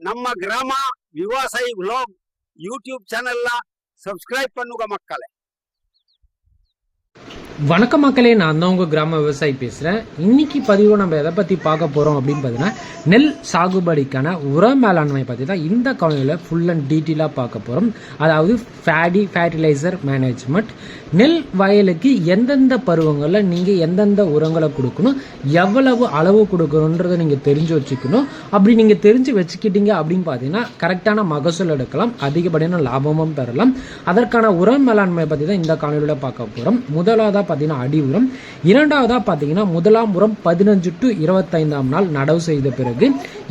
ನಮ್ಮ ಗ್ರಾಮ ವಿವಾಸಾಯಿ vlog YouTube ಚಾನೆಲ್ನ ಸಬ್ಸ್ಕ್ರೈಬ್ பண்ணுங்க மக்களே வணக்கம் மக்களே நான் தான் உங்கள் கிராம விவசாயி பேசுகிறேன் இன்னைக்கு பதிவு நம்ம எதை பற்றி பார்க்க போகிறோம் அப்படின்னு பார்த்தீங்கன்னா நெல் சாகுபடிக்கான உர மேலாண்மை பற்றி தான் இந்த காலையில் ஃபுல் அண்ட் டீட்டெயிலாக பார்க்க போகிறோம் அதாவது ஃபேடி ஃபேர்டிலைசர் மேனேஜ்மெண்ட் நெல் வயலுக்கு எந்தெந்த பருவங்களில் நீங்கள் எந்தெந்த உரங்களை கொடுக்கணும் எவ்வளவு அளவு கொடுக்கணுன்றதை நீங்கள் தெரிஞ்சு வச்சுக்கணும். அப்படி நீங்கள் தெரிஞ்சு வச்சுக்கிட்டீங்க அப்படின்னு பார்த்தீங்கன்னா கரெக்டான மகசூல் எடுக்கலாம் அதிகப்படியான லாபமும் பெறலாம். அதற்கான உர மேலாண்மை பற்றி தான் இந்த காணொலியில் பார்க்க போகிறோம் முதலாவதாக பார்த்தீங்கன்னா அடி உரம். இரண்டாவதாக பார்த்தீங்கன்னா முதலாம் உரம் பதினஞ்சு டு இருபத்தைந்தாம் நாள் நடவு செய்த பிறகு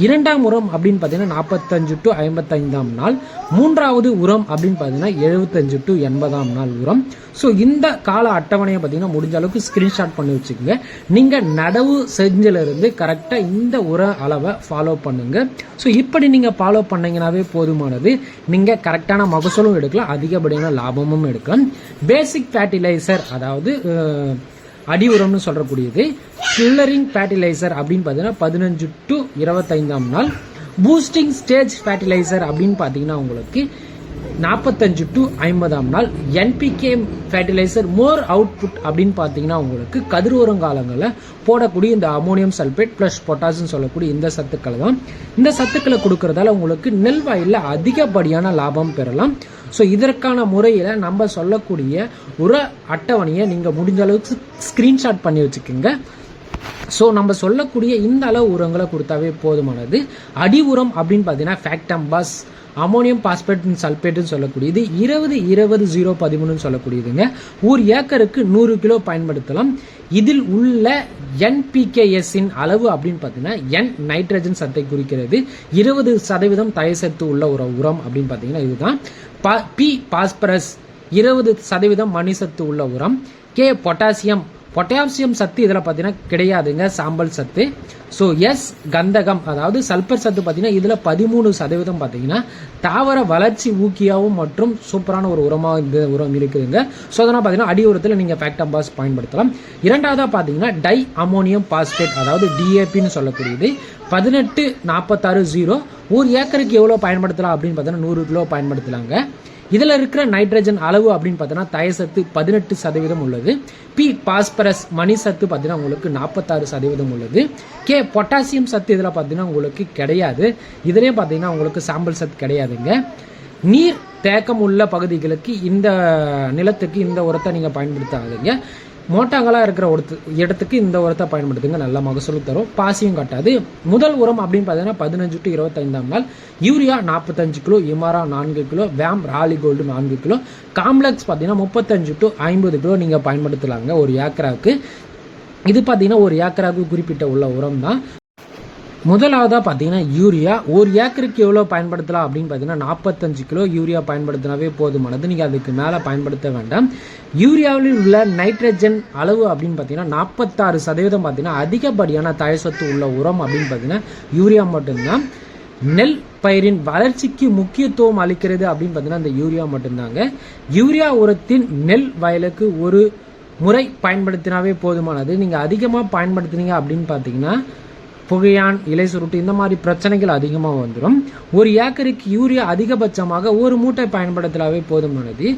இரண்டாம் உரம் அப்படின்னு பார்த்தீங்கன்னா நாற்பத்தஞ்சு டு ஐம்பத்தைந்தாம் நாள். மூன்றாவது உரம் அப்படின்னு பார்த்தீங்கன்னா எழுபத்தஞ்சு டு எண்பதாம் நாள் உரம். ஸோ ஸோ இந்த கால அட்டவணையை பார்த்தீங்கன்னா முடிஞ்ச அளவுக்கு ஸ்கிரீன்ஷாட் பண்ணி வச்சுக்கோங்க. நீங்கள் நடவு செஞ்சிலிருந்து கரெக்டாக இந்த உர அளவை ஃபாலோ பண்ணுங்க. ஸோ இப்படி நீங்கள் ஃபாலோ பண்ணீங்கன்னாவே போதுமானது. நீங்கள் கரெக்டான மகசூலும் எடுக்கலாம் அதிகப்படியான லாபமும் எடுக்கலாம். பேசிக் ஃபேர்டிலைசர் அதாவது அடி உரம்னு சொல்லக்கூடியது. கில்லரிங் ஃபேர்டிலைசர் அப்படின்னு பார்த்தீங்கன்னா பதினஞ்சு டு இருபத்தைந்தாம் நாள். பூஸ்டிங் ஸ்டேஜ் ஃபேர்டிலைசர் அப்படின்னு பார்த்தீங்கன்னா உங்களுக்கு நாற்பத்தஞ்சு டு ஐம்பதாம் நாள் என்பிகே ஃபர்டிலைசர் மோர் அவுட்புட் அப்படின்னு பார்த்தீங்கன்னா உங்களுக்கு கதிரோரங்காலங்களில் போடக்கூடிய இந்த அமோனியம் சல்பேட் ப்ளஸ் பொட்டாசியம் சொல்லக்கூடிய இந்த சத்துக்களை தான். இந்த சத்துக்களை கொடுக்கறதால உங்களுக்கு நெல் வயலில் அதிகப்படியான லாபம் பெறலாம். ஸோ இதற்கான முறையில் நம்ம சொல்லக்கூடிய ஒரு அட்டவணையை நீங்கள் முடிஞ்ச அளவுக்கு ஸ்க்ரீன்ஷாட் பண்ணி வச்சுக்கோங்க. ஸோ நம்ம சொல்லக்கூடிய இந்த அளவு உரங்களை கொடுத்தாவே போதுமானது. அடி உரம் அப்படின்னு பார்த்தீங்கன்னா ஃபேக்டம்பஸ் அமோனியம் பாஸ்பேட் சல்பேட்னு சொல்லக்கூடியது. இருபது இருபது ஜீரோ பதிமூணுன்னு சொல்லக்கூடியதுங்க. ஒரு ஏக்கருக்கு நூறு கிலோ பயன்படுத்தலாம். இதில் உள்ள என்பிகேஎஸ்ஸின் அளவு அப்படின்னு பார்த்தீங்கன்னா என் நைட்ரஜன் சத்தை குறிக்கிறது. இருபது சதவீதம் தயசத்து உள்ள ஒரு உரம் அப்படின்னு பார்த்தீங்கன்னா இதுதான். பா பி பாஸ்பரஸ் இருபது சதவீதம் மணிசத்து உள்ள உரம். கே பொட்டாசியம் பொட்டாசியம் சத்து இதில் பார்த்தீங்கன்னா கிடையாதுங்க சாம்பல் சத்து. ஸோ எஸ் கந்தகம் அதாவது சல்பர் சத்து பார்த்தீங்கன்னா இதில் பதிமூணு சதவீதம் பார்த்தீங்கன்னா தாவர வளர்ச்சி ஊக்கியாகவும் மற்றும் சூப்பரான ஒரு உரமாக இந்த உரம் இருக்குதுங்க. ஸோ அதனால் பார்த்தீங்கன்னா அடி உரத்தில் நீங்கள் ஃபேக்டம்பாஸ் பயன்படுத்தலாம். இரண்டாவதாக பார்த்தீங்கன்னா டை அமோனியம் பாஸ்பேட் அதாவது டிஏபின்னு சொல்லக்கூடியது. பதினெட்டு நாற்பத்தாறு ஜீரோ ஒரு ஏக்கருக்கு எவ்வளோ பயன்படுத்தலாம் அப்படின்னு பார்த்தீங்கன்னா நூறு கிலோ பயன்படுத்தலாங்க. இதில் இருக்கிற நைட்ரஜன் அளவு அப்படின்னு பார்த்தோன்னா தயசத்து பதினெட்டு சதவீதம் உள்ளது. பி பாஸ்பரஸ் மணி சத்து பார்த்தீங்கன்னா உங்களுக்கு நாற்பத்தாறு சதவீதம் உள்ளது. கே பொட்டாசியம் சத்து இதில் பார்த்தீங்கன்னா உங்களுக்கு கிடையாது. இதுலேயே பார்த்தீங்கன்னா உங்களுக்கு சாம்பல் சத்து கிடையாதுங்க. நீர் தேக்கம் உள்ள பகுதிகளுக்கு இந்த நிலத்துக்கு இந்த உரத்தை நீங்கள் பயன்படுத்தாதீங்க. மோட்டாங்களாக இருக்கிற ஒருத்து இடத்துக்கு இந்த உரத்தை பயன்படுத்துங்க நல்ல மகசூல் தரும். பாசியும் காட்டாது. முதல் உரம் அப்படின்னு பார்த்தீங்கன்னா பதினஞ்சு டு இருபத்தைந்தாம் நாள். யூரியா நாற்பத்தஞ்சு கிலோ இமாரா நான்கு கிலோ வேம் ராலி கோல்டு நான்கு கிலோ. காம்ப்ளெக்ஸ் பார்த்தீங்கன்னா முப்பத்தஞ்சு டு ஐம்பது கிலோ நீங்கள் பயன்படுத்தலாங்க ஒரு ஏக்கராவுக்கு. இது பார்த்தீங்கன்னா ஒரு ஏக்கராவுக்கு குறிப்பிட்ட உள்ள உரம் தான். முதலாவதாக பார்த்தீங்கன்னா யூரியா. ஒரு ஏக்கருக்கு எவ்வளோ பயன்படுத்தலாம் அப்படின்னு பார்த்தீங்கன்னா நாற்பத்தஞ்சு கிலோ யூரியா பயன்படுத்தினாவே போதுமானது. நீங்கள் அதுக்கு மேலே பயன்படுத்த வேண்டாம். யூரியாவில் உள்ள நைட்ரஜன் அளவு அப்படின்னு பார்த்தீங்கன்னா நாற்பத்தாறு சதவீதம் பார்த்தீங்கன்னா அதிகப்படியான தயசத்து உள்ள உரம் அப்படின்னு பார்த்தீங்கன்னா யூரியா மட்டும்தான். நெல் பயிரின் வளர்ச்சிக்கு முக்கியத்துவம் அளிக்கிறது அப்படின்னு பார்த்தீங்கன்னா அந்த யூரியா மட்டும்தாங்க. யூரியா உரத்தின் நெல் வயலுக்கு ஒரு முறை பயன்படுத்தினாவே போதுமானது. நீங்கள் அதிகமாக பயன்படுத்துனீங்க அப்படின்னு பார்த்தீங்கன்னா புகையான் இலை சுருட்டு இந்த மாதிரி பிரச்சனைகள் அதிகமாக வந்துடும் ஒரு ஏக்கருக்கு யூரியா அதிகபட்சமாக ஒரு மூட்டை பயன்படுத்தலாவே போதுமானது.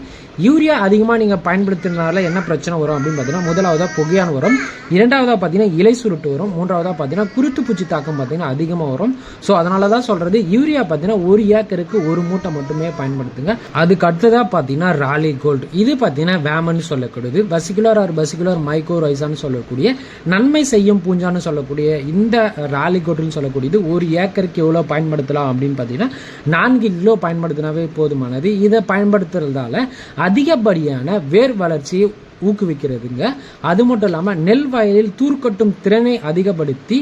யூரியா அதிகமாக நீங்கள் பயன்படுத்தினால என்ன பிரச்சனை வரும் அப்படின்னு பார்த்தீங்கன்னா முதலாவதாக புகையான் வரும். இரண்டாவதாக பார்த்தீங்கன்னா இலை சுருட்டு வரும். மூன்றாவதாக பார்த்தீங்கன்னா குருத்து பூச்சி தாக்கம் பார்த்தீங்கன்னா அதிகமாக வரும். ஸோ அதனால தான் சொல்கிறது யூரியா பார்த்தீங்கன்னா ஒரு ஏக்கருக்கு ஒரு மூட்டை மட்டுமே பயன்படுத்துங்க. அதுக்கு அடுத்ததாக பார்த்தீங்கன்னா ராலி கோல்டு. இது பார்த்தீங்கன்னா வேமன் சொல்லக்கூடியது. பசிகுலர் ஆர் பசிகுலர் மைக்ரோ ரைசான்னு சொல்லக்கூடிய நன்மை செய்யும் பூஞ்சான்னு சொல்லக்கூடிய இந்த ராலி சொல்லக்கூடியது ஒரு ஏக்கருக்கு எவ்வளோ பயன்படுத்தலாம் அப்படின்னு பார்த்தீங்கன்னா நான்கு கிலோ பயன்படுத்தினாவே போதுமானது. இதை பயன்படுத்துறதால அதிகப்படியான வேர் வளர்ச்சியை ஊக்குவிக்கிறதுங்க. அது மட்டும் இல்லாமல் நெல் வயலில் தூர்க்கட்டும் திறனை அதிகப்படுத்தி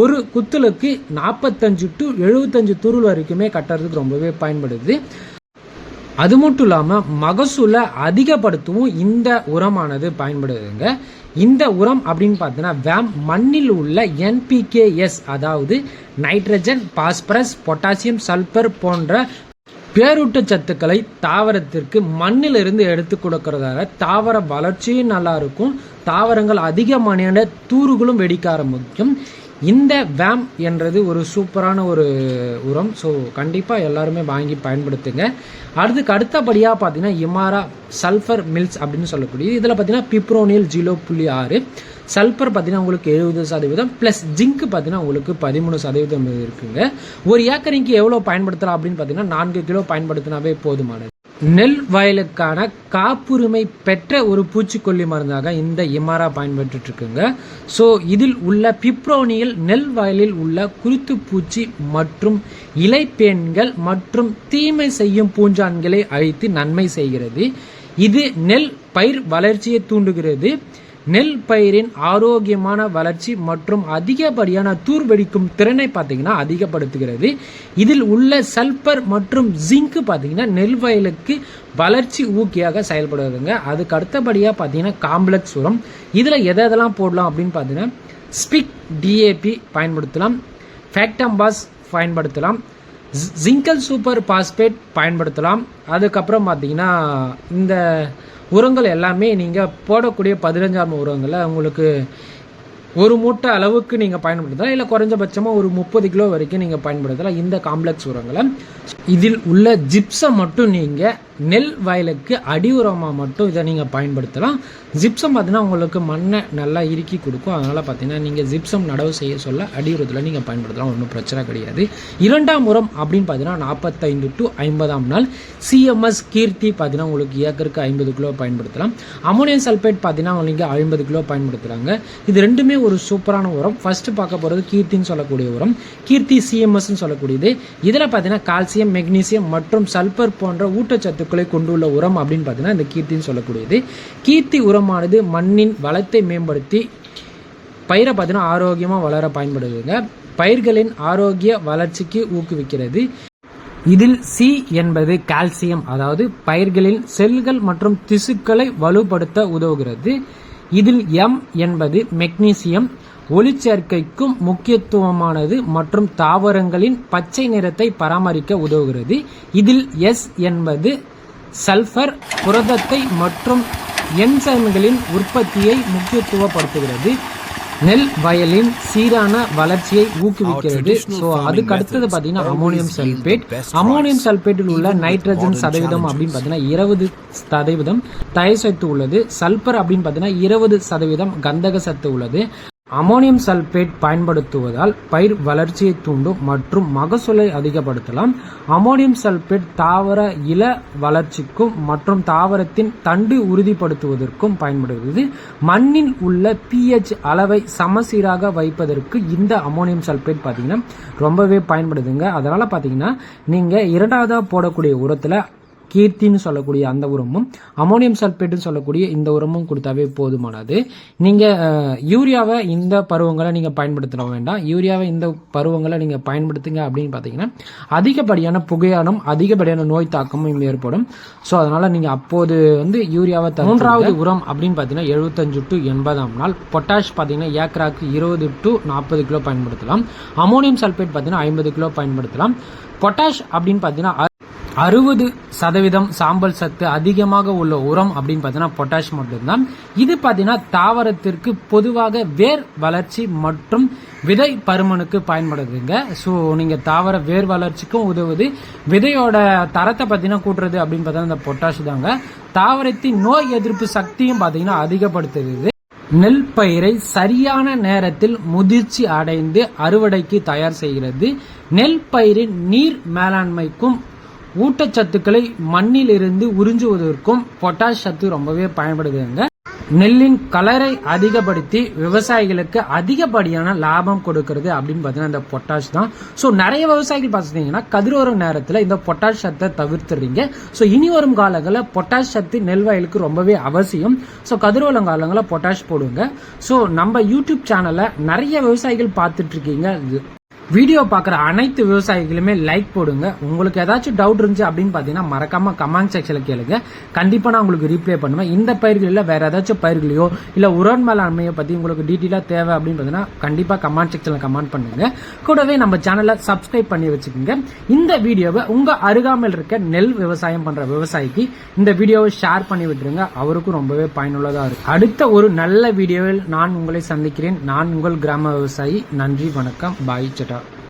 ஒரு குத்துலுக்கு நாற்பத்தஞ்சு டு எழுபத்தஞ்சு தூருள் வரைக்குமே கட்டுறதுக்கு ரொம்பவே பயன்படுது. அது மட்டும் இல்லாமல் மகசூலை அதிகப்படுத்தவும் இந்த உரமானது பயன்படுதுங்க. இந்த உரம் அப்படின்னு பார்த்தீங்கன்னா வேம் மண்ணில் உள்ள என்பிகேஎஸ் அதாவது நைட்ரஜன் பாஸ்பரஸ் பொட்டாசியம் சல்பர் போன்ற பேரூட்டச்சத்துக்களை தாவரத்திற்கு மண்ணிலிருந்து எடுத்து கொடுக்கறதால தாவர வளர்ச்சியும் நல்லா இருக்கும். தாவரங்கள் அதிகமான தூறுகளும் வெடிக்க ஆரம்பிக்கும். இந்த வேம் என்றது ஒரு சூப்பரான ஒரு உரம். ஸோ கண்டிப்பாக எல்லாருமே வாங்கி பயன்படுத்துங்க. அதுக்கு அடுத்தபடியாக பார்த்தீங்கன்னா இமாரா சல்ஃபர் மில்ஸ் அப்படின்னு சொல்லக்கூடிய இதில் பார்த்தீங்கன்னா பிப்ரோனியல் ஜீரோ புள்ளி ஆறு. சல்ஃபர் பார்த்தீங்கன்னா உங்களுக்கு எழுபது சதவீதம். ப்ளஸ் ஜிங்க் பார்த்தீங்கன்னா உங்களுக்கு பதிமூணு சதவீதம் இருக்குங்க. ஒரு ஏக்கரிங்க்கு எவ்வளோ பயன்படுத்தலாம் அப்படின்னு பார்த்தீங்கன்னா நான்கு கிலோ பயன்படுத்தினாவே போதுமானது. நெல் வயலுக்கான காப்புரிமை பெற்ற ஒரு பூச்சிக்கொல்லி மருந்தாக இந்த இமாரா பயன்பட்டு இருக்குங்க ஸோ இதில் உள்ள பிப்ரோனியில் நெல் வயலில் உள்ள குருத்து பூச்சி மற்றும் இலைப்பேன்கள் மற்றும் தீமை செய்யும் பூஞ்சான்களை அழித்து நன்மை செய்கிறது. இது நெல் பயிர் வளர்ச்சியை தூண்டுகிறது. நெல் பயிரின் ஆரோக்கியமான வளர்ச்சி மற்றும் அதிகப்படியான தூர் வெடிக்கும் திறனை பார்த்தீங்கன்னா அதிகப்படுத்துகிறது. இதில் உள்ள சல்பர் மற்றும் ஜிங்க் பார்த்தீங்கன்னா நெல் வயலுக்கு வளர்ச்சி ஊக்கியாக செயல்படுவதுங்க. அதுக்கு அடுத்தபடியாக பார்த்தீங்கன்னா காம்ப்ளெக்ஸ் உரம். இதில் எதை எதெல்லாம் போடலாம் அப்படின்னு பார்த்தீங்கன்னா ஸ்பிக் டிஏபி பயன்படுத்தலாம். ஃபேக்டம்பாஸ் பயன்படுத்தலாம். ஜிங்கல் சூப்பர் பாஸ்பேட் பயன்படுத்தலாம். அதுக்கப்புறம் பார்த்தீங்கன்னா இந்த உரங்கள் எல்லாமே நீங்கள் போடக்கூடிய பதினஞ்சாம் உரங்களை உங்களுக்கு ஒரு மூட்டை அளவுக்கு நீங்கள் பயன்படுத்தலாம். இல்லை குறைஞ்சபட்சமாக ஒரு முப்பது கிலோ வரைக்கும் நீங்கள் பயன்படுத்தலாம். இந்த காம்ப்ளெக்ஸ் உரங்களை இதில் உள்ள ஜிப்ஸை மட்டும் நீங்கள் நெல் வயலுக்கு அடி உரமாக மட்டும் இதை நீங்கள் பயன்படுத்தலாம். ஜிப்சம் பார்த்தீங்கன்னா உங்களுக்கு மண்ணை நல்லா இறுக்கி கொடுக்கும். அதனால் பார்த்தீங்கன்னா நீங்கள் ஜிப்சம் நடவு செய்ய சொல்ல அடி உரத்தில் நீங்கள் பயன்படுத்தலாம். ஒன்றும் பிரச்சனை கிடையாது. இரண்டாம் உரம் அப்படின்னு பார்த்தீங்கன்னா நாற்பத்தைந்து டு ஐம்பதாம் நாள். சிஎம்எஸ் கீர்த்தி பார்த்தீங்கன்னா உங்களுக்கு ஏக்கருக்கு ஐம்பது கிலோ பயன்படுத்தலாம். அமோனியம் சல்பேட் பார்த்தீங்கன்னா நீங்கள் ஐம்பது கிலோ பயன்படுத்துகிறாங்க இது ரெண்டுமே ஒரு சூப்பரான உரம். ஃபஸ்ட்டு பார்க்க போகிறது கீர்த்தின்னு சொல்லக்கூடிய உரம். கீர்த்தி சிஎம்எஸ்ன்னு சொல்லக்கூடியது. இதில் பார்த்தீங்கன்னா கால்சியம் மெக்னீசியம் மற்றும் சல்பர் போன்ற ஊட்டச்சத்துக்களை கொண்டுள்ள உரம் அப்படின்னு பார்த்தீங்கன்னா இந்த கீர்த்தின்னு சொல்லக்கூடியது. கீர்த்தி உரமானது மண்ணின் வளத்தை மேம்படுத்தி பயிரை பார்த்தீங்கன்னா ஆரோக்கியமாக வளர பயன்படுதுங்க. பயிர்களின் ஆரோக்கிய வளர்ச்சிக்கு ஊக்குவிக்கிறது. இதில் சி என்பது கால்சியம் அதாவது பயிர்களின் செல்கள் மற்றும் திசுக்களை வலுப்படுத்த உதவுகிறது. இதில் எம் என்பது மெக்னீசியம் ஒளிச்சேர்க்கைக்கும் முக்கியத்துவமானது மற்றும் தாவரங்களின் பச்சை நிறத்தை பராமரிக்க உதவுகிறது. இதில் எஸ் என்பது சல்ஃபர் புரதத்தை மற்றும் என்சைம்களின் உற்பத்தியை முக்கியத்துவப்படுத்துகிறது. நெல் வயலின் சீரான வளர்ச்சியை ஊக்குவிக்கிறது. ஸோ அதுக்கு அடுத்தது பார்த்தீங்கன்னா அமோனியம் சல்பேட் அமோனியம் சல்பேட்டில் உள்ள நைட்ரஜன் சதவீதம் அப்படின்னு பார்த்தீங்கன்னா இருபது சதவீதம் தயர் சத்து உள்ளது. சல்பர் அப்படின்னு பார்த்தீங்கன்னா இருபது சதவீதம் கந்தக சத்து உள்ளது. அமோனியம் சல்பேட் பயன்படுத்துவதால் பயிர் வளர்ச்சியை தூண்டும் மற்றும் மகசூலை அதிகப்படுத்தலாம். அமோனியம் சல்பேட் தாவர இல வளர்ச்சிக்கும் மற்றும் தாவரத்தின் தண்டு உறுதிப்படுத்துவதற்கும் பயன்படுகிறது. மண்ணில் உள்ள பிஹெச் அளவை சமசீராக வைப்பதற்கு இந்த அமோனியம் சல்பேட் பார்த்தீங்கன்னா ரொம்பவே பயன்படுதுங்க. அதனால் பார்த்தீங்கன்னா நீங்கள் இரண்டாவதாக போடக்கூடிய உரத்தில் கீர்த்தின்னு சொல்லக்கூடிய அந்த உரமும் அமோனியம் சல்பேட்டுன்னு சொல்லக்கூடிய இந்த உரமும் கொடுத்தாவே போதுமானது. நீங்கள் யூரியாவை இந்த பருவங்களை நீங்கள் பயன்படுத்த வேண்டாம். யூரியாவை இந்த பருவங்களை நீங்கள் பயன்படுத்துங்க அப்படின்னு பார்த்தீங்கன்னா அதிகப்படியான புகையானம் அதிகப்படியான நோய் தாக்கமும் ஏற்படும். ஸோ அதனால் நீங்கள் அப்போது வந்து யூரியாவை மூன்றாவது உரம் அப்படின்னு பார்த்தீங்கன்னா எழுபத்தஞ்சு டு எண்பதாம் நாள். பொட்டாஷ் பார்த்தீங்கன்னா ஏக்கராக்கு இருபது டு நாற்பது கிலோ பயன்படுத்தலாம். அமோனியம் சல்பேட் பார்த்தீங்கன்னா ஐம்பது கிலோ பயன்படுத்தலாம். பொட்டாஷ் அப்படின்னு பார்த்தீங்கன்னா அறுபது சதவீதம் சாம்பல் சத்து அதிகமாக உள்ள உரம் அப்படின்னு பார்த்தீங்கன்னா பொட்டாஷ் மட்டும்தான் இது பார்த்தீங்கன்னா தாவரத்திற்கு பொதுவாக வேர் வளர்ச்சி மற்றும் விதை பருமனுக்கு பயன்படுதுங்க. ஸோ நீங்கள் தாவர வேர் வளர்ச்சிக்கும் உதவுது. விதையோட தரத்தை பார்த்தீங்கன்னா கூட்டுறது அப்படின்னு பார்த்தீங்கன்னா இந்த பொட்டாஷ் தாங்க. தாவரத்தின் நோய் எதிர்ப்பு சக்தியும் பார்த்தீங்கன்னா அதிகப்படுத்துது. நெல் பயிரை சரியான நேரத்தில் முதிர்ச்சி அடைந்து அறுவடைக்கு தயார் செய்கிறது. நெல் பயிரின் நீர் மேலாண்மைக்கும் ஊட்டச்சத்துக்களை மண்ணில் இருந்து உறிஞ்சுவதற்கும் பொட்டாஷ் சத்து ரொம்பவே பயன்படுதுங்க. நெல்லின் கலரை அதிகப்படுத்தி விவசாயிகளுக்கு அதிகப்படியான லாபம் கொடுக்கறது அப்படின்னு பார்த்தீங்கன்னா இந்த பொட்டாஷ் தான். ஸோ நிறைய விவசாயிகள் பார்த்துட்டீங்கன்னா கதிரோரம் நேரத்தில் இந்த பொட்டாஷ் சத்தை தவிர்த்துறீங்க ஸோ இனி வரும் காலங்களில் பொட்டாஷ் சத்து நெல் வயலுக்கு ரொம்பவே அவசியம். ஸோ கதிரோலம் காலங்களில் பொட்டாஷ் போடுங்க. ஸோ நம்ம யூடியூப் சேனலை நிறைய விவசாயிகள் பார்த்துட்டு இருக்கீங்க. வீடியோ பார்க்குற அனைத்து விவசாயிகளுமே லைக் போடுங்க. உங்களுக்கு ஏதாச்சும் டவுட் இருந்துச்சு அப்படின்னு பார்த்தீங்கன்னா மறக்காம கமெண்ட் செக்ஷனில் கேளுங்க. கண்டிப்பாக நான் உங்களுக்கு ரீப்ளே பண்ணுவேன். இந்த பயிர்களில் வேற ஏதாச்சும் பயிர்களையோ இல்லை உரன் மேலாண்மையை பற்றி உங்களுக்கு டீட்டெயிலாக தேவை அப்படின்னு பார்த்தீங்கன்னா கண்டிப்பாக கமெண்ட் செக்ஷனில் கமெண்ட் பண்ணுங்க. கூடவே நம்ம சேனலை சப்ஸ்கிரைப் பண்ணி வச்சுக்கோங்க. இந்த வீடியோவை உங்கள் அருகாமையில் இருக்க நெல் விவசாயம் பண்ணுற விவசாயிக்கு இந்த வீடியோவை ஷேர் பண்ணி விட்டுருங்க. அவருக்கும் ரொம்பவே பயனுள்ளதாக இருக்கும். அடுத்த ஒரு நல்ல வீடியோவில் நான் உங்களை சந்திக்கிறேன். நான் உங்கள் கிராம விவசாயி. நன்றி வணக்கம். பாய் சட்டா